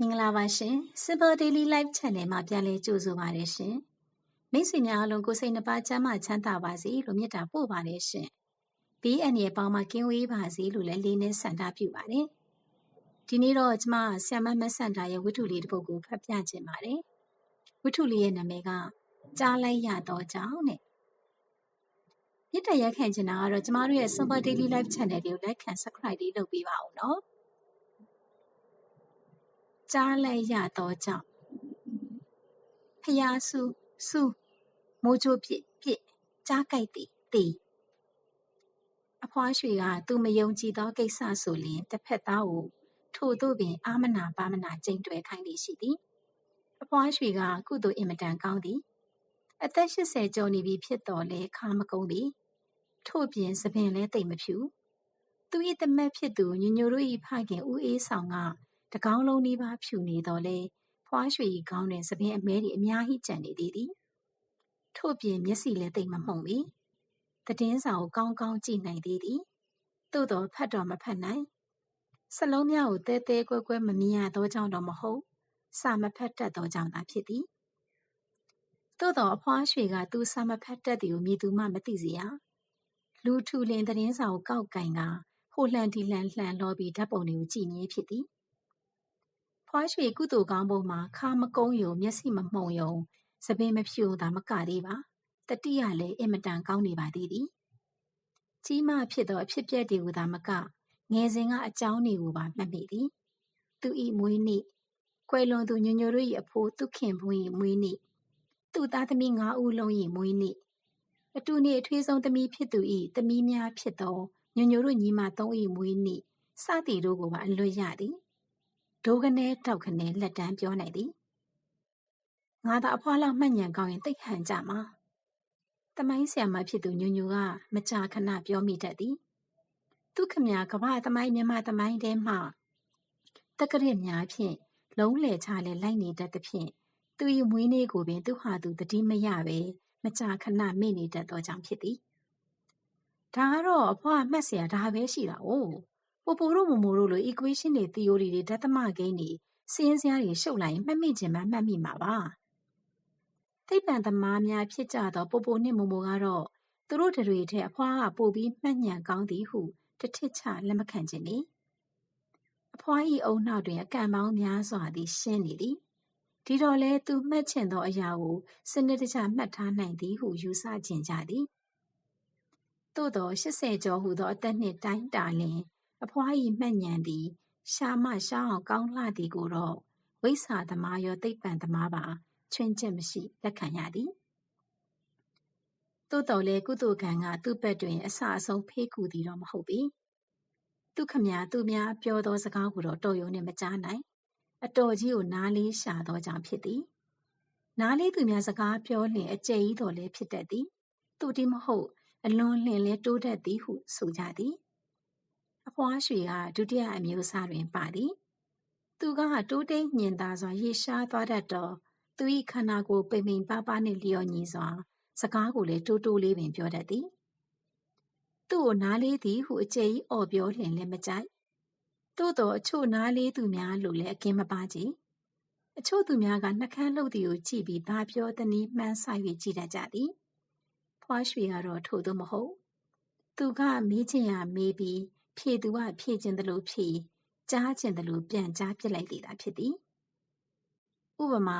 မင်္ဂလာပါရှင် Simple Daily Life Channel မှာပြန်လည်ကြိုဆိုပါရရှင်မိတ်ဆွေများအားလုံးကိုယ်စိတ်နှပါချမ်းသာချမ်းသာပါစေလို့မြတ်တာပို့ပါတယ်ရှင်ဘေးအန္တရာယ်ပေါင်းမှာကင်းဝေးပါစေလို့လည်းလေးနဲ့ဆန္ဒပြုပါတယ်ဒီနေ့တော့ကျမဆ iam မတ်စန္ဒာရဲ့ဝတ္ထုလေးတစ်ပုဒ်ကိုဖတ်ပြခြင်းပါတယ်ဝတ္ထုလေးရဲ့နာမည်ကကြားလိုက်ရတော့ကြောင်းတဲ့မြစ်တရက်ခံချင်တာကတော့ကျမတို့ရဲ့ Simple Daily Life Channel တွေကိုလက်ခံ Subscribe လေးလုပ်ပေးပါဦးနော် ကြားလိုက်ရသောကြောင့်ဖျားဆူဆူမိုးချိုးပြစ်ပြစ်ကြားကြိုက်သည်တီအဖွားရွှေကသူမယုံကြည်သောကိစ္စဆိုလျင်တစ်ဖက်သားကိုထို့သို့ပင်အာမနာပါမနာကြိမ်တွယ်ခိုင်းသည်ရှိသည်အဖွားရွှေကကုသိုလ်အင်မတန်ကောင်းသည်အသက်80ကျော်နေပြီဖြစ်တော်လဲခါမကုန်းသည်ထို့ပြင်သပင်လဲတိတ်မဖြူသူ၏တမက်ဖြစ်သူညညိုတို့၏ဖခင်ဦးအေးဆောင်က တကောင်းလုံးနီးပါးဖြူနေတော်လဲဖွားရွှေ၏ခေါင်းတွင်သပင်အမဲတွေအများကြီးကျန်နေသေးသည်ထို့ပြင်မျက်စိလည်းတိတ်မမှုန်ပြီသတင်းစာကိုကောင်းကောင်းကြည့်နိုင်သေးသည်သို့တော်ဖတ်တော်မဖတ်နိုင်စလုံးများကိုတဲတဲကွဲကွဲမမြင်ရသောကြောင့်တော့မဟုတ်စာမဖတ်တတ်သောကြောင့်သာဖြစ်သည်သို့တော်အဖွားရွှေကသူစာမဖတ်တတ်သည်ကိုမြည်သူမှမသိစေရလူထူလင်သတင်းစာကိုကောက်ကင်ကဟိုလှန်ဒီလှန်လှန်လောပြီးဓာတ်ပုံတွေကိုကြည်မြဲဖြစ်သည် ဖွားရွှေကုသိုလ်ကောင်းပုံမှာခါမကုန်းယုံမျက်စိမမှုံယုံစပင်မဖြူသာမကသေးပါတတိယလည်းအင်မတန်ကောင်းနေပါသေးသည်ကြီးမဖြစ်သောအဖြစ်ပြက်တွေကိုသာမကငယ်စဉ်ကအကြောင်းတွေကိုပါမှတ်မိသည်သူဤမွေးနေ့ကွယ်လွန်သူညညတို့၏အဖိုးသူခင်ဘွင်၏မွေးနေ့သူသားသမီး၅ဦးလုံး၏မွေးနေ့အတူနေအထွေးဆုံးသမီးဖြစ်သူ၏သမီးများဖြစ်သောညညတို့ညီမသုံး၏မွေးနေ့စသည်တို့ကိုပါအလွတ်ရသည် ဒိုးကနေတောက်ကနေလက်တန်းပြောနိုင်သည်ငါသာအဖွားလောက်မှတ်ညံကောင်းရင်တိတ်ဟန်ကြမှာတမိုင်းဆရာမဖြစ်သူညိုညိုကမကြာခဏပြောမိတတ်သည်သူခမကဘာသမိုင်းမြန်မာသမိုင်းထဲမှတက္ကရများဖြင့်လုံးလေချလဲလိုက်နေတတ်သဖြင့်သူ၏မွေးနေ့ကိုပင်သူဟာသူတတိမရပဲမကြာခဏမေ့နေတတ်သောကြောင့်ဖြစ်သည်ဒါကတော့အဖွားမှတ်เสียဒါပဲရှိတာ哦 ပိုပိုတို့မမိုတို့လို equation တွေ theory တွေဓာတ်သမ ကိန်းတွေစီးရင်စရာတွေရှုပ်လိုက်ရင်မှတ်မိခြင်းမှမှတ်မိမှာပါသိပ္ပံသမားများဖြစ်ကြသောပိုပိုနှင့်မိုမိုကတော့သူတို့တွေထက်အဖွားကပိုပြီးမှတ်ဉဏ်ကောင်းသည်ဟုတထစ်ချလက်မခံခြင်းနေအဖွားဤအုံနောက်တွင်အကံပေါင်းများစွာသည်ရှင်းနေသည်ဒီတော့လဲသူမှတ်ချင်သောအရာကိုစနစ်တကျမှတ်ထားနိုင်သည်ဟုယူဆခြင်းကြသည်သို့သော80ကျော်ဟုသောအသက်နှင့်တိုင်းတာလျင် အဖွား၏မှတ်ဉာဏ်သည် ရှားမှရှားအောင်ကောင်းလှသည်ကိုတော့ဝိဇ္ဇာသမားရောသိပ္ပံသမားပါချွင်းချက်မရှိလက်ခံရသည်သို့တော်လည်းကုသိုလ်ကံကသူ့ဘက်တွင် အစအဆုံးဖေးကူသည်တော့မဟုတ်ပေသူခမညာသူများပြောသောစကားကိုတော့တော်ရုံနဲ့မကြားနိုင်အတော်ကြီးကိုနားလေးရှာသောကြောင့်ဖြစ်သည်နားလေးသူများစကားပြောလျင်အကျယ်ကြီးတော်လည်းဖြစ်တတ်သည်သူတိမဟုတ်အလွန်လျင်လဲတိုးတတ်သည်ဟုဆိုကြသည် အဖွားရွှေကဒုတိယအမျိုးအစားတွင်ပါသည်။သူကတိုးတိတ်ညင်သာစွာရေရှားသွားတတ်သောသူ၏ခန္ဓာကိုယ်ပိန်ပိန်ပါးပါးနှင့်လျော်ညီစွာ စကားကိုလည်းတိုးတိုးလေးပင်ပြောတတ်သည်။သူ့ကိုနားလေးသည်ဟုအကျယ်ကြီးအော်ပြောလျှင်လည်းမကြိုက်။သို့သော်အချို့နားလေးသူများလိုလည်းအကင်းမပါးကြည်။အချို့သူများကနှုတ်ခမ်းလုပ်သည်ကိုကြည့်ပြီးဘာပြောသနည်းမှန်းဆ၍ကြည့်တတ်ကြသည်။ဖွားရွှေကတော့ထိုသို့မဟုတ်။သူကမေးချင်ရာမေးပြီး ဖြေသူကဖြေချင်သလိုဖြေ၊ကြားချင်သလိုပြန်ကြားပစ်လိုက်လေသာဖြစ်သည်။ဥပမာ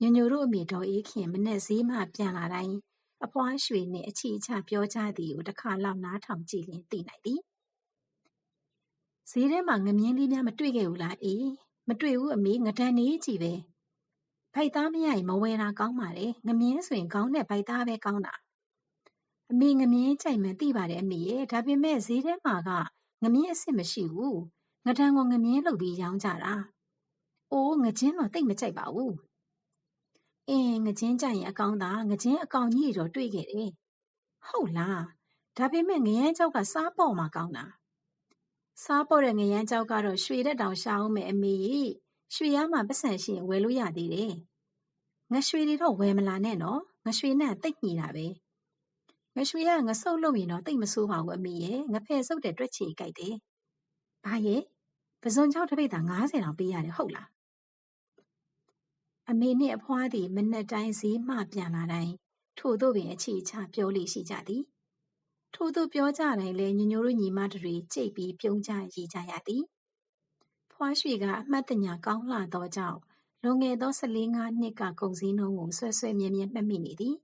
ညိုညိုတို့အမေဒေါ်အေးခင်မနက်ဈေးမှပြန်လာတိုင်းအဖွားရွှေနှင့်အချီအချပြောကြသည်ကိုတခါလောက်နားထောင်ကြည့်လျှင်သိနိုင်သည်။ဈေးထဲမှာငမြင်းလေးများမတွေ့ခဲ့ဘူးလားအေး။မတွေ့ဘူးအမေငဒဏ်နေကြီးပဲ။ဗိုက်သားမရရင်မဝယ်တာကောင်းပါတယ်။ငမြင်းဆိုရင်ခေါင်းနဲ့ဗိုက်သားပဲကောင်းတာ။အမေငမြင်းကြိုက်မှန်းသိပါတယ်အမေရဲ့။ဒါပေမဲ့ဈေးထဲမှာက ငမြင်းအဆင့်မရှိဘူး။ငဒံကိုငမြင်းလုပ်ပြီးရောင်းကြတာ။အိုးငကျင်းတော့တိတ်မကြိုက်ပါဘူး။အင်းငကျင်းကြိုက်ရင်အကောင်သာငကျင်းအကောင်ကြီးတော့တွေ့ခဲ့တယ်။ဟုတ်လား။ဒါပေမဲ့ငရမ်းကြောက်ကစားပေါ့မှကောင်းတာ။စားပေါ့တဲ့ငရမ်းကြောက်ကတော့ရွှေတက်တောင်ရှာအောင်မယ်အမေကြီး။ရွှေရမှပတ်စံရှိရင်ဝယ်လို့ရသေးတယ်။ငရွှေတွေတော့ဝယ်မလာနဲ့နော်။ငရွှေနဲ့တိတ်ညီတာပဲ ငရွှေကငဆုပ်လုပ်ရင်တော့တိတ်မဆိုးပါဘူးအမေရဲ့ငဖယ်ဆုပ်တဲ့တွက်ချီကြိုက်တယ်။ဘာရဲ့ပဇွန်ချောက်တစ်ပိတ်သာ90တောင်ပေးရတယ်ဟုတ်လားအမေနှင့်အဖွားသည်မနက်တိုင်းဈေးမှပြန်လာတိုင်းထိုသို့ပင်အခြေချပြောလေရှိကြသည်ထိုသို့ပြောကြတိုင်းလည်းညညိုတို့ညီမတွေကြိတ်ပြီးပြုံးကြရည်ကြရသည်ဖွားရွှေကအမှတ်တညာကောင်းလှသောကြောင့်လွန်ခဲ့သော14နှစ်ကကုန်စည်နှုန်းကိုဆွဲဆွဲမြဲမြဲမှတ်မိနေသည်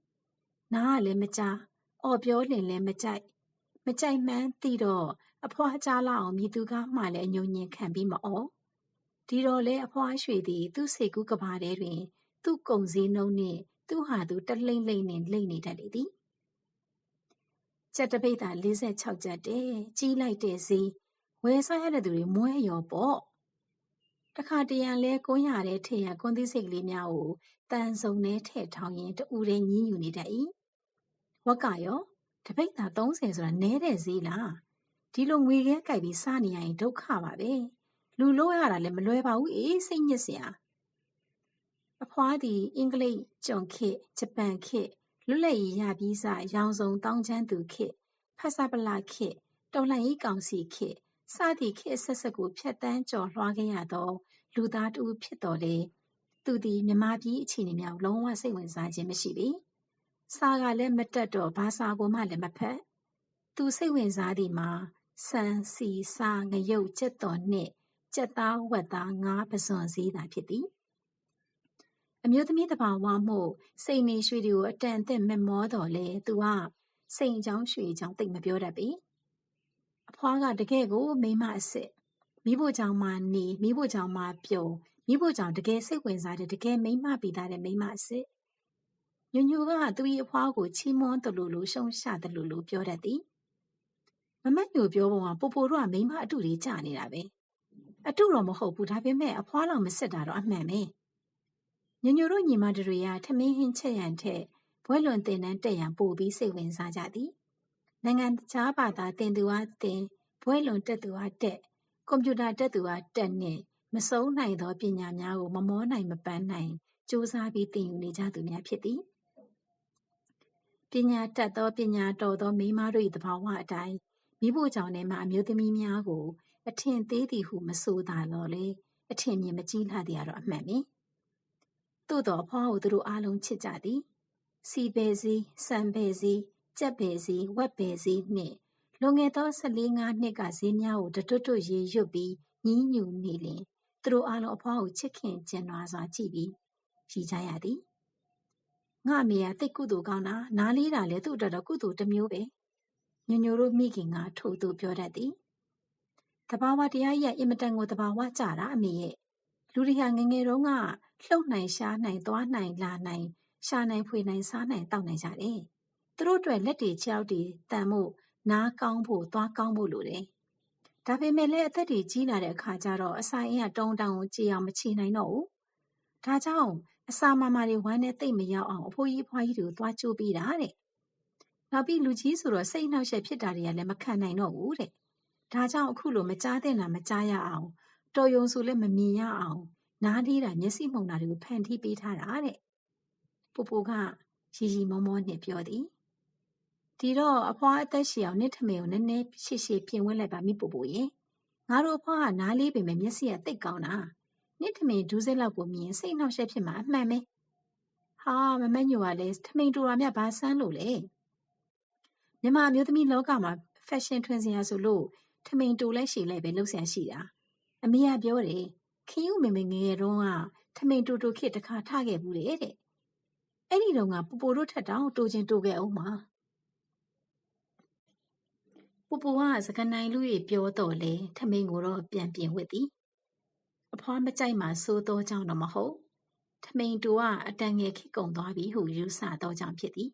နားကလည်းမကြား အော်ပြောလင်လည်းမကြိုက်မကြိုက်မှန်းသိတော့အဖွားကြားလောက်အောင်မြည်သူကမှလည်းအညုံညင်ခံပြီးမအော်ဒီတော့လေအဖွားရွှေသည်သူ့စိတ်ကူးကဘာထဲတွင် သူ့ကုံစည်းနှုံးနှင့်သူ့ဟာသူတလိမ့်လိမ့်နှင့်လိမ့်နေတတ်လေသည်ကြက်တပိတ်သာ46ကြက်တဲ့ကြီးလိုက်တဲ့ဈေးဝယ်စားရတဲ့သူတွေမွဲရောပေါ့တခါတရံလဲကွန်းရတဲ့ထင်ရကွန်းသီးစိတ်ကလေးများကိုတန်စုံနဲ့ထဲ့ထောင်ရင်တူတဲ့ညင်းယူနေတတ်၏ ဝက်ကရောတပိတ်သာ30ဆိုတာနဲတဲ့ဈေးလားဒီလိုငွေခဲကြိုက်ပြီးစားနေရရင်ဒုက္ခပါပဲလူလို့ရတာလည်းမလွယ်ပါဘူးအေးစိတ်ညစ်စရာအဖွားသည်အင်္ဂလိပ်ကြုံခေဂျပန်ခေလွတ်လပ်ရေးရပြီးစရောင်စုံတောင်းချမ်းသူခေဖဆပလခေတော်လှန်ရေးကောင်စီခေစသည့်ခေဆက်ဆက်ကိုဖျက်တမ်းကျော်လွှားခဲ့ရသောလူသားတူဖြစ်တော်လေသူသည်မြမပြည်အခြေအနေများလုံးဝစိတ်ဝင်စားခြင်းမရှိပေ စာကလည်းမတက်တော့ဘာစာကိုမှလည်းမဖတ်သူစိတ်ဝင်စားသည်မှာဆန်စီစာငရုတ်ကြက်တော်နှင့်ကြက်သားဝက်သားငါးပစွန်စည်းသာဖြစ်သည်အမျိုးသမီးတဘာဝမှုစိတ်နေရွှေတွေကိုအတန်အသင့်မမောတော်လေသူကစိန်ချောင်းရွှေချောင်းတိတ်မပြောတတ်ပေအဖွားကတကယ်ကိုမိမအစ်စ်မိဖို့ကြောင့်မှနေမိဖို့ကြောင့်မှပြုံမိဖို့ကြောင့်တကယ်စိတ်ဝင်စားတဲ့တကယ်မိမပြီးသားတဲ့မိမအစ်စ် ညညူကသူ့၏အဖွားကို ချီးမွမ်းတယ်လို့လို့ရှုံးရှတယ်လို့လို့ပြောတတ်သည်မမတ်ညိုပြောပုံကပိုပိုတို့က မိမအတူတွေကြာနေတာပဲအတုတော့မဟုတ်ဘူးဒါပေမဲ့ အဖွားလောက်မစစ်တာတော့အမှန်ပဲညညိုတို့ညီမတွေကထမင်းဟင်းချက်ရန်ထက်ဘွဲလွန်တင်တန်းတက်ရန်ပို့ပြီးစိတ်ဝင်စားကြသည်နိုင်ငံခြားဘာသာသင်သူအားသင်ဘွဲလွန်တက်သူအားတက်ကွန်ပျူတာတက်သူအားတက်နှင့်မဆုံးနိုင်သောပညာများကိုမမောနိုင်မပန်းနိုင်စူးစမ်းပြီးသင်ယူနေကြသူများဖြစ်သည် ပညာတတ်သောပညာတော်သောမိန်းမတို့၏သဘာဝအတိုင်းမိဖို့ကြောင့်ထဲမှအမျိုးသမီးများကို အထင်သေးသည်ဟုမဆိုသာတော့လေအထင်မြင်မကြီးလှသည်ကတော့အမှန်ပဲသို့တော်အဖွားကိုသူတို့အားလုံးချစ်ကြသည်စီဘဲစည်းစံဘဲစည်းကြက်ဘဲစည်းဝက်ဘဲစည်းနှင့်လွန်ခဲ့သော14ငါးနှစ်ကဈေးများကိုတွတ်တွတ်ရေရွတ်ပြီးညင်းညူနေလင်သူတို့အားလုံးအဖွားကိုချစ်ခင်ကျင်နာစွာကြည့်ပြီးရည်ကြရသည် ငါအမေကတိတ်ကုသိုလ်ကောင်းတာနားလေးတာလည်းသူ့အတွက်တော့ကုသိုလ်တစ်မျိုးပဲညညိုတို့မိခင်ကထို့သူပြောတတ်သည်တဘာဝတရားကြီးကအင်မတန်ကိုတဘာဝကြတာအမေရဲ့လူတွေဟာငငယ်တုန်းကလှုပ်နိုင်ရှားနိုင်သွားနိုင်လာနိုင်ရှာနိုင်ဖွေနိုင်စားနိုင်တောက်နိုင်ကြတယ်သူတို့အတွက်လက်တွေခြေောက်တွေတန်ဖို့နားကောင်းဖို့သွားကောင်းဖို့လိုတယ်ဒါပေမဲ့လည်းအသက်တွေကြီးလာတဲ့အခါကျတော့အစာအင်းကတုံးတောင်ကိုကြည်အောင်မချေနိုင်တော့ဘူးဒါကြောင့် အစာမမာတွေဝမ်းနဲ့တိတ်မရောက်အောင်အဖိုးကြီးအဖွားကြီးတွေကိုသွားကြိုးပေးတာတဲ့နောက်ပြီးလူကြီးဆိုတော့စိတ်နှောက်ယှက်ဖြစ်တာတွေကလည်းမခံနိုင်တော့ဘူးတဲ့ဒါကြောင့်အခုလိုမကြားသင့်တာမကြားရအောင်တော်ယုံဆိုလည်းမမြင်ရအောင်နားလေးတာမျက်စိမှုန်တာတွေကိုဖန်တီးပေးထားတာတဲ့ပူပူကရီရီမောမောနဲ့ပြောသည်ဒီတော့အဖွားအသက်ရှည်အောင်နှစ်ထမေကိုနည်းနည်းရှေ့ရှေ့ပြင်ဝင်းလိုက်ပါမိပူပူရေငါတို့အဖွားကနားလေးပေမဲ့မျက်စိကတိတ်ကောင်းတာ နှစ်ထမင်ဒူးစိလောက်ကိုမြင်စိတ်နှောက်ယှက်ဖြစ်မှာအမှန်ပဲဟာမမညိုကလည်းထမိန်တူတာမြဘာဆန်းလို့လဲမြမအမျိုးသမီးလောကမှာဖက်ရှင်ထွင်စရာဆိုလို့ထမိန်တူလိုက်ရှည်လိုက်ပဲလှုပ်ရှားရှိတာအမေကပြောတယ်ခင်ယူမေမေငယ်ငယ်တုန်းကထမိန်တူတူခစ်တခါထခဲ့ဘူးတဲ့တဲ့အဲ့ဒီတုန်းကပူပူတို့ထက်တောင်တူချင်းတူခဲ့အောင်မှာပူပူကစကနိုင်လူရဲ့ပြောတော့လေထမိန်ကိုတော့ပြန်ပြင်ဝစ်သည် အဖွားမကြိုက်မှစိုးသောကြောင့်တော့မဟုတ်ထမိန်တူကအတန်ငယ်ခစ်ကုံသွားပြီဟုယူဆသောကြောင့်ဖြစ်သည်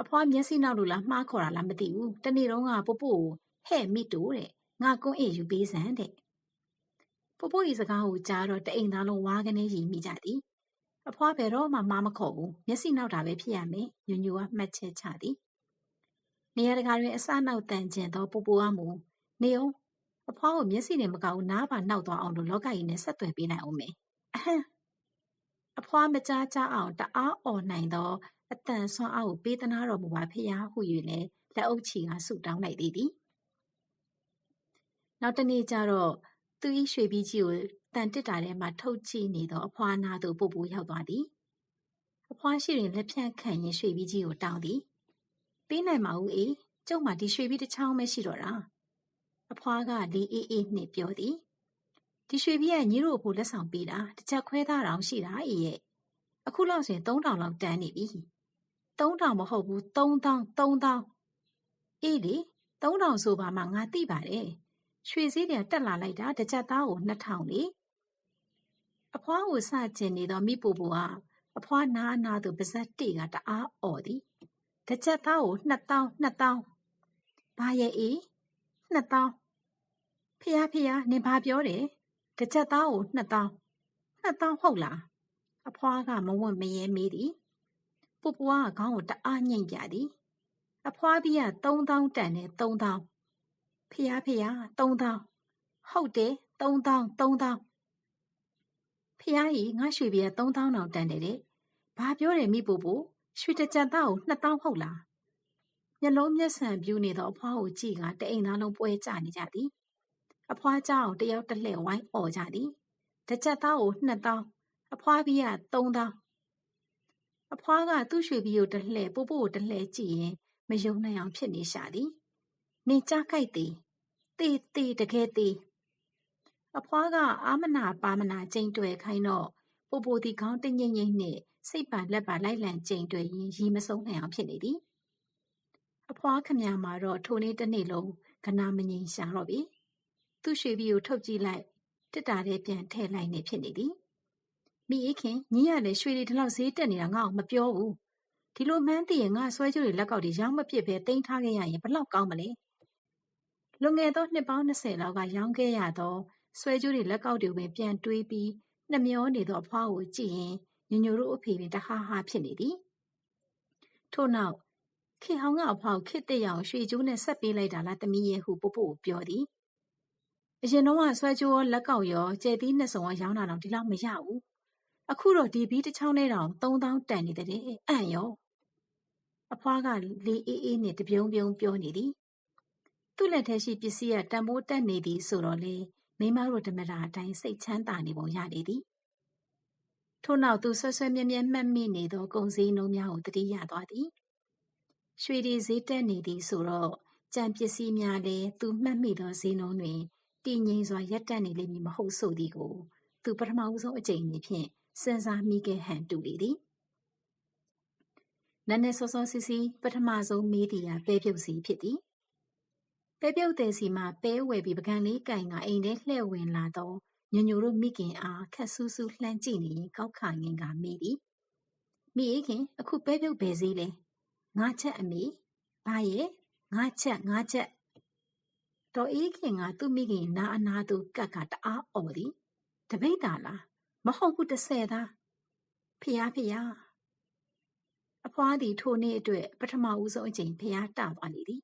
အဖွားမျက်စိနောက်လို့လားမှားခေါ်တာလားမသိဘူးတနေ့တုန်းကပူပူကိုဟဲ့မိတူတဲ့ငါကွန်းအေးယူပေးစမ်းတဲ့ပူပူဤစကားကိုကြားတော့တအိမ်သားလုံးဝါးကနေရီမိကြသည်အဖွားဘယ်တော့မှမားမခေါ်ဘူးမျက်စိနောက်တာပဲဖြစ်ရမယ်ညညူကမှတ်ချက်ချသည်နေရာတကာတွင်အစနောက်တန်ကျင်သောပူပူကမူနေ အောင်အဖွားကိုမျက်စိနဲ့မကောက်ဘူးနားပါနောက်သွားအောင်လို့လောကကြီးနဲ့ဆက်သွယ်ပေးနိုင်အောင်မယ်အဟမ်းအဖွားမကြားကြအောင်တအားអော်နိုင်သောအတန်ဆွမ်းအားကိုပေးသနာတော်မူပါဖရာဟု၍လည်းလက်အုပ်ချီကဆုတောင်းလိုက်သေးသည်နောက်တနေ့ကျတော့သူ၏ရွှေပြီးကြီးကိုတန်တစ်တာထဲမှထုတ်ကြည့်နေသောအဖွားနာသို့ပို့ပို့ရောက်သွားသည်။အဖွားရှိတွင်လက်ဖြန့်ခံရင်းရွှေပြီးကြီးကိုတောင်းသည်။ပေးနိုင်ပါဦးအေးကျုပ်မှဒီရွှေပြီးတစ်ချောင်းပဲရှိတော့တာ။ အဖွားကလေးအေးအေးနှင့်ပြောသည်။ဒီရွှေပြီးကညီတို့အဖို့လက်ဆောင်ပေးတာတစ်ချက်ခွဲသားတောင်ရှိတာအေးရဲ့။အခုလောက်ဆိုရင်3000လောက်တန်းနေပြီ။3000မဟုတ်ဘူး3000 3000အေးလေ3000ဆိုပါမှငါသိပါတယ်။ရွှေစည်းတွေတက်လာလိုက်တာတစ်ချက်သားကို2000လေ။အဖွားကိုစကျင်နေသောမိပူပူဟာအဖွားနားနာသို့ပါဇက်တေကတအားအော်သည်။တစ်ချက်သားကို2000 2000ဘာရဲ့အေး 2000ဖះဖះနင်ဘာပြောတယ်။တစ်ချက်သားကို2000 2000ဟုတ်လား။အဖွားကမဝတ်မရဲမေးသည်။ပူပူကခေါင်းကိုတအားညှိ့ပြသည်။အဖွားပြီးက3000တန်နဲ့3000ဖះဖះ3000ဟုတ်တယ်3000 3000ဖះကြီးငါရွှေပြ3000တောင်တန်တယ်တဲ့ဘာပြောတယ်မိပူပူရွှေတကြံသားကို2000ဟုတ်လား မျက်လုံးမျက်စံပြူနေသောအဖွားကိုကြည့်ကတအိမ်သားလုံးပွဲကျနေကြသည်အဖွားကြောင်တယောက်တစ်လှဲ့ဝိုင်းអော်ကြသည်တကြက်သားကို2000အဖွားပြီးက3000အဖွားကသူ့ရွှေပြီးကိုတစ်လှဲ့ပို့ပို့ကိုတစ်လှဲ့ကြည့်ရင်မယုံနိုင်အောင်ဖြစ်နေရှာသည်နေကြကြိုက်သည်တေးတေးတကယ်တေးအဖွားကအာမနာပါမနာကျိန်တွယ်ခိုင်းတော့ပိုပိုသည်ခေါင်းတညိမ့်ညိမ့်နှင့်စိတ်ပါလက်ပါလိုက်လံကျိန်တွယ်ရင်းရီမဆုံးနိုင်အောင်ဖြစ်နေသည် အဖွားခမမှာတော့ထိုနေ့တစ်နေ့လုံးကနာမငိမ်ရှာတော့ပြီသူ့ရွှေပြီးကိုထုတ်ကြည့်လိုက်တစ်တာတဲ့ပြန်ထည့်လိုက်နေဖြစ်နေသည်မိအေးခင်ညီရလေရွှေတွေဒီလောက်ဈေးတက်နေတာငါ့ကိုမပြောဘူးဒီလိုမှန်းသိရင်ငါဆွဲကြိုးတွေလက်ကောက်တွေရောင်းမပစ်ပဲတင်ထားခဲ့ရရင်ဘလောက်ကောင်းမလဲလွန်ခဲ့သောနှစ်ပေါင်း20လောက်ကရောင်းခဲ့ရသောဆွဲကြိုးတွေလက်ကောက်တွေပင်ပြန်တွေးပြီးနှမျောနေသောအဖွားကိုကြည့်ရင်ညညိုတို့အဖေပင်တဟားဟားဖြစ်နေသည်ထို့နောက် ခေဟောင်းကအဖွားကိုခေတ္တရအောင်ရွှေကြိုးနဲ့ဆက်ပေးလိုက်တာလားတမီးရဲ့ဟုပို့ပို့ပြောသည်အရင်တော့ကဆွဲကြိုးရောလက်ကောက်ရောကျဲသီးနှစ်စုံရောင်းတာတော့ဒီလောက်မရဘူးအခုတော့ဒီဘီးတစ်ချောင်းနဲ့တောင်3000တန်နေတဲ့အံ့ရောအဖွားကလေအေးအေးနဲ့တပြုံးပြုံးပြောနေသည်သူ့လက်ထဲရှိပစ္စည်းကတန်ဖိုးတက်နေသည်ဆိုတော့လေမိမတို့ဓမ္မတာအတိုင်းစိတ်ချမ်းသာနေပုံရနေသည်ထို့နောက်သူဆွဆွမြဲမြဲမှတ်မိနေသောကုံစည်းနှုံးများကိုတတိယသွားသည် ရွှေတွေဈေးတက်နေသည်ဆိုတော့ကြံပစ္စည်းများလည်းသူမှတ်မိသောဈေးနှုန်းတွင်တည်ငြိမ်စွာရပ်တန့်နေလိမ့်မည်မဟုတ်ဆိုသည်ကို သူပထမဦးဆုံးအကြိမ်အနေဖြင့်စဉ်းစားမိခဲ့ဟန်တူလေသည်နန်းနဲ့စောစောစီစီပထမဆုံးမေးသည်ကပဲပြုတ်စီဖြစ်သည်ပဲပြုတ်တဲ့စီမှာပဲဝယ်ပြီးပကံလေးကင်ကအိမ်ထဲလှည့်ဝင်လာတော့ညညိုတို့မိခင်အားခက်ဆူးဆူးလှမ်းကြည့်နေရင်ကောက်ခါငင်ကမိသည်မိအေးခင်အခုပဲပြုတ်ပဲစည်းလဲ ငါချက်အမေဘာရဲ့ငါချက်ငါချက်တော်အေးခင်ကသူ့မိခင်နာအနာသူကက်ကတအားအော်သည်တပိတ်တာလားမဟုတ်ဘူးတစ်ဆယ်သားဖျားဖျားအဖွားသည်ထိုနေ့အတွက်ပထမဦးဆုံးအကြိမ်ဖျားတသွားလေသည်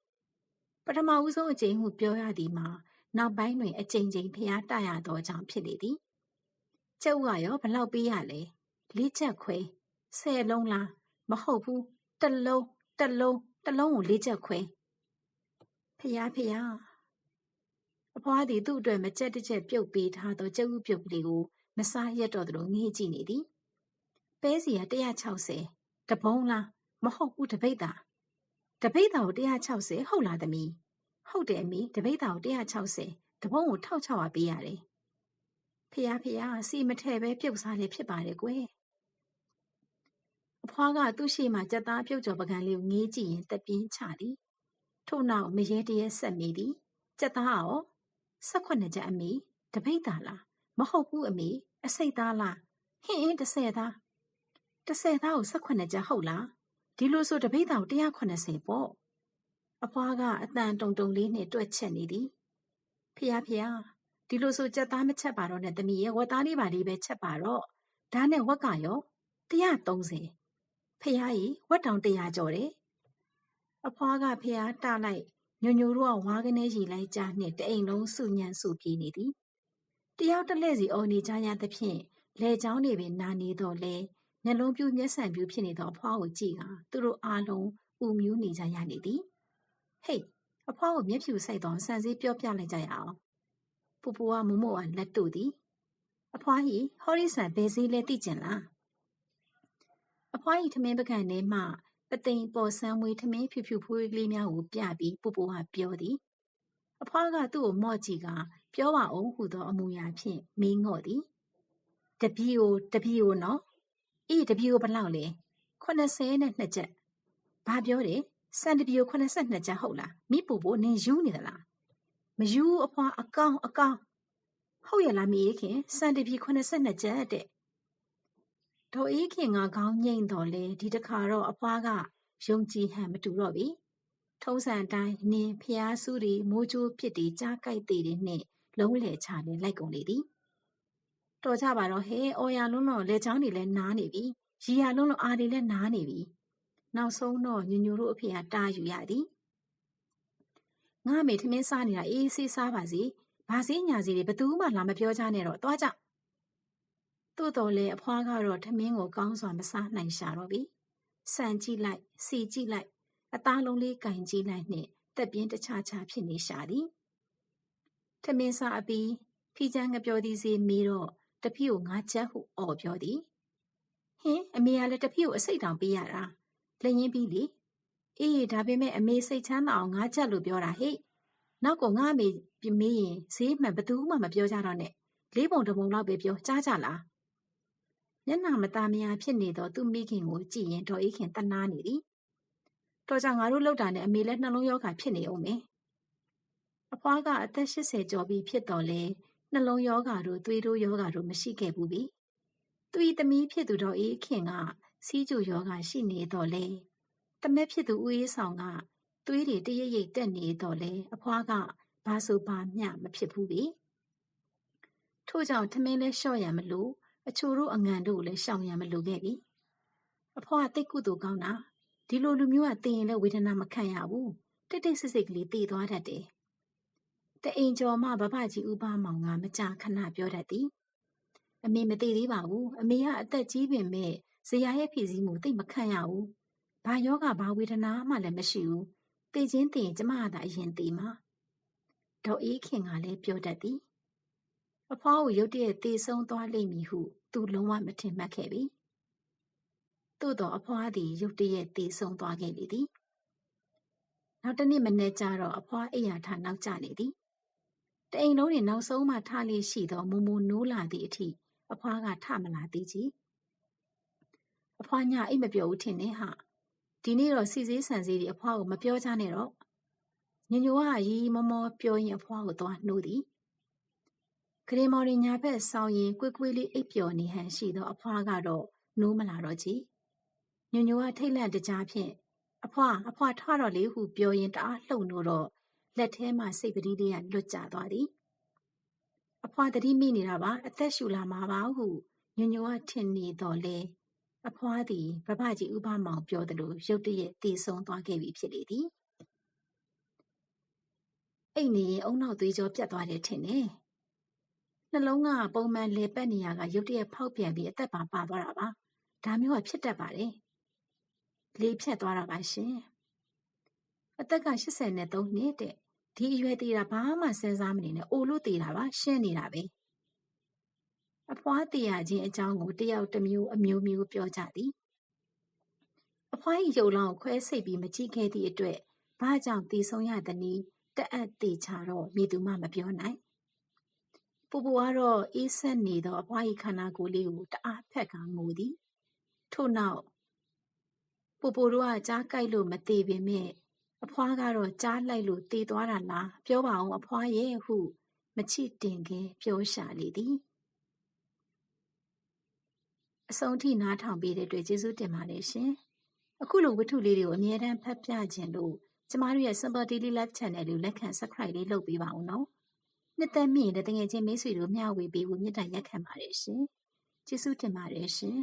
ပထမဦးဆုံးအကြိမ်ဟုပြောရသည်မှာနောက်ပိုင်းတွင်အကြိမ်ကြိမ်ဖျားတရသောကြောင့်ဖြစ်လေသည်ကျုပ်ကရောဘလောက်ပေးရလဲလေးချက်ခွဲဆယ်လုံးလားမဟုတ်ဘူးတစ်လုံး တစ်လုံးတစ်လုံးကိုလေးချက်ခွဲဖျားဖျားအဖွားသည်သူ့အတွက်မကြက်တစ်ချက်ပြုတ်ပေးထားသောကျုပ်ပြုတ်ကလေးကိုမစားရက်တော့သလိုငေးကြည့်နေသည်ပဲစီက160တပုံးလားမဟုတ်ဘူးတပိတ်တာတပိတ်တာကို160ဟုတ်လားသမီးဟုတ်တယ်အမေတပိတ်တာကို160တပုံးကို1600ပေးရတယ်ဖះဖះစီမထဲပဲပြုတ်စားလေဖြစ်ပါတယ်ကွယ် အဖွားကသူ့ရှိမှကြက်သားပြုတ်ကျော်ပကံလေးကိုငေးကြည့်ရင်တပြင်းချသည်ထို့နောက်မရေတရဲဆက်မိသည်ကြက်သားရော18ချက်အမေတပိတ်တာလားမဟုတ်ဘူးအမေအစိတ်သားလားဟင်းအင်း30သား30သားကို18ချက်ဟုတ်လားဒီလိုဆိုတပိတ်သားကို180ပေါ့အဖွားကအတန်တုံတုံလေးနဲ့တွက်ချက်နေသည်ဖះဖះဒီလိုဆိုကြက်သားမချက်ပါတော့နဲ့သမီးရဲ့ဝက်သားလေးပါလေးပဲချက်ပါတော့ဒါနဲ့ဝက်ကရော130 ဖះကြီးဝက်တောင်100ကျော်တယ်အဖွားကဖះတလိုက်ညိုညိုတို့ကဝါးကနေရီလိုက်ကြနှင့်တအိမ်လုံးစုညံစုပြေးနေသည်တယောက်တစ်လှည့်စီအော်နေကြရသဖြင့်လေချောင်းတွေပင်နာနေတော့လေမျက်လုံးပြူးမျက်စံပြူးဖြစ်နေသောအဖွားကိုကြည့်ကသူတို့အားလုံးဥမြူးနေကြရနေသည်ဟေးအဖွားကိုမျက်ဖြူဆိုင်သောဆန်စည်းပြောပြလိုက်ကြရအောင်ပူပူကမမို့ကလက်တို့သည်အဖွားဟီဟောရိဆန်ဘယ်စည်းလဲသိကျင်လား အဖွားဟီထမင်းပကံထဲမှပသိမ်ပေါ်ဆန်းမွေးထမင်းဖြူဖြူဖွေးကလေးများကိုပြပြီးပူပူဟာပြောသည်အဖွားကသူ့ကိုမော့ကြည့်ကပြောပါအောင်ဟုသောအမူအရာဖြင့်မေးငော့သည်တပီကိုတပီကိုနော်အေးတပီကိုဘလောက်လဲ82ချက်ဘာပြောတယ်စံတပီကို82ချက်ဟုတ်လားမိပူဖို့နင်ယူနေသလားမယူအဖွားအကောင်အကောင်ဟုတ်ရလားမိခင်စံတပီ82ချက်တဲ့ ဒေါ်အေးခင်ကခေါင်းငိမ့်တော်လဲဒီတခါတော့အဖွားကယုံကြည်ဟန်မတူတော့ပြီထုံးစံတိုင်းနင်းဖျားဆူးတွေမိုးကြိုးဖြစ်တွေကြားကြိုက်သေးတွေနှင့်လုံးလေချလေလိုက်ကုန်လေသည်တော်ကြပါတော့ဟဲ့အော်ရလုံးတော့လေချောင်းတွေလည်းနားနေပြီရီရလုံးတော့အာတွေလည်းနားနေပြီနောက်ဆုံးတော့ညညိုတို့အဖေကတားယူရသည်ငါမေထမင်းစားနေတာအေးဆေးစားပါစီဘာစည်းညာစီတွေဘသူမှလာမပြောကြနဲ့တော့တွားကြ သို့တော်လည်းအဖွားကတော့ထမင်းကိုကောင်းစွာမစားနိုင်ရှာတော့ပြီဆန်ကြည့်လိုက်စီကြည့်လိုက်အသားလုံးလေးကင်ကြည့်လိုက်နှင့်တက်ပြင်းတခြားခြားဖြစ်နေရှာသည်ထမင်းစားအပြီးဖီချမ်းငပြောသည်စီမေးတော့တဖီကိုငါချက်ဟုအော်ပြောသည်ဟင်အမေကလည်းတဖီကိုအစိတ်တောင်ပေးရတာလက်ရင်းပြီးလေအေးဒါပေမဲ့အမေစိတ်ချမ်းသာအောင်ငါချက်လို့ပြောတာဟဲ့နောက်ကငါအမေပြမေးရင်ဈေးမှန်ဘသူမှမပြောကြတော့နဲ့လေးပုံတစ်ပုံလောက်ပဲပြောကြားကြလား မျက်နှာမသားမယာဖြစ်နေတော့သူ့မိခင်ကိုကြည့်ရင်ဒေါ်အေးခင်တနာနေသည်တော့ကြောင့်ငါတို့လောက်တာနဲ့အမေလည်းနှလုံးရောဂါဖြစ်နေအောင်မယ်အဖွားကအသက်80ကျော်ပြီဖြစ်တော်လဲနှလုံးရောဂါတို့သွေးတိုးရောဂါတို့မရှိခဲ့ဘူးပြီသူဤသမီးဖြစ်သူတော်အေးခင်ကစီးကျူယောဂါရှိနေတော့လေတမက်ဖြစ်သူဦးအေးဆောင်ကသွေးတွေတရိပ်ရိပ်တက်နေတော့လေအဖွားကဘာဆိုဘာမျှမဖြစ်ဘူးပြီထို့ကြောင့်ထမင်းလဲလျှော့ရမလို့ အချိုတို့အငံတို့လည်းရှောင်ရမလို့ခဲ့ပြီအဖွားတိတ်ကုသိုလ်ကောင်းတာဒီလိုလူမျိုးကသိရင်လည်းဝေဒနာမခံရဘူးတိတ်တိတ်ဆိတ်ဆိတ်ကလေးတည်သွားတတ်တယ်တအိမ်ကျော်မှဘဘကြီးဥပမောင်ကမကြာခဏပြောတတ်သည်အမေမသိသေးပါဘူးအမေကအသက်ကြီးပင်မဲ့ဇရာရဲ့ဖြည့်စည်းမှုသိမခံရဘူးဘာယောဂဘာဝေဒနာမှလည်းမရှိဘူးသိချင်းသိရင်ကျမကသာအရင်သိမှာဒေါ်အေးခင်ကလည်းပြောတတ်သည် အဖွားကိုရုတ်တရက်တေဆုံးသွားလိမ့်မည်ဟု သူလုံးဝမထင်မှတ်ခဲ့ပြီသို့တော့အဖွားသည်ရုတ်တရက်တေဆုံးသွားခဲ့လေသည်နောက်တစ်နေ့မနေ့ကျတော့အဖွားအိယာထနောက်ကျလေသည်တအိမ်လုံးတွေနောက်ဆုံးမှထားလေးရှိသောမူမူနိုးလာသည့်အထိအဖွားကထမလာသေးကြီးအဖွားညအိတ်မပြောဘူးထင်တယ်ဟာဒီနေ့တော့စီစည်းဆန်စည်းတွေအဖွားကိုမပြောချနဲ့တော့ညညိုကရီရီမောမောပြောရင်အဖွားကိုသွားနှိုးသည် ဂရေမော်ရီညာဘက်ဆောင်းရင်ကွေးကွေးလေးအိပ်ပျော်နေဟန်ရှိသောအဖွားကတော့နှိုးမလာတော့ကြီးညညိုကထိတ်လန့်တကြားဖြင့်အဖွားအဖွားထတော့လေဟုပြောရင်တအားလှုပ်လို့တော့လက်ထဲမှစိတ်ပတိလေးကလွတ်ကျသွားသည်အဖွားတတိမိနေတာပါအသက်ရှူလာမှာပါဟုညညိုကထင်နေတော့လေအဖွားသည်ဘဘကြီးဥပမောင်ပြောသလိုရုတ်တရက်တည်ဆုံးသွားခဲ့ပြီဖြစ်လေသည်အိတ်နေရင်အုံနောက်သွေးကြောပြတ်သွားတယ်ထင်တယ် နှလုံးကပုံမှန်လေပတ်နေရကရုတ်တရက်ဖောက်ပြန်ပြီးအသက်ပါပါသွားတာပါဒါမျိုးကဖြစ်တတ်ပါတယ်လေးဖြတ်သွားတာပါရှင်အသက်က83နှစ်တဲ့ဒီအရွယ်သေးတာဘာမှစဉ်းစားမနေနဲ့အိုလို့သေးတာပါရှင်းနေတာပဲအဖွားတရားချင်းအကြောင်းကိုတယောက်တစ်မျိုးအမျိုးမျိုးပြောကြသည်အဖွား၏ရုပ်လောင်းခွဲစိတ်ပြီးမကြည့်ခဲ့သည့်အတွက်ဘာကြောင့်တည်ဆုံးရသနည်းတအပ်သေးချတော့မိသူမှမပြောနိုင် ပူပူကတော့အေးဆက်နေသောအဖွား၏ခန္ဓာကိုယ်လေးကိုတအားဖက်ကငိုသည်ထို့နောက်ပူပူတို့ကကြားကြိုက်လို့မသေးပေမဲ့အဖွားကတော့ကြားလိုက်လို့တည်သွားတာလားပြောပါအောင်အဖွားရဲ့ဟု မချစ်တင်ခင်ပြောရှာလေသည်အဆုံးထိနားထောင်ပေးတဲ့အတွက်ကျေးဇူးတင်ပါတယ်ရှင်အခုလိုဝတ္ထုလေးတွေကိုအမြဲတမ်းဖတ်ပြခြင်းလို့ကျမတို့ရဲ့ Simple Daily Life Channel ကိုလက်ခံ Subscribe လေးလုပ်ပေးပါဦးနော် နှစ်သက်မိရင်တကယ်ချင်းမိတ်ဆွေတို့ မျှဝေပေးဖို့ မေတ္တာရက်ခံပါတယ်ရှင် ကျေးဇူးတင်ပါတယ်ရှင်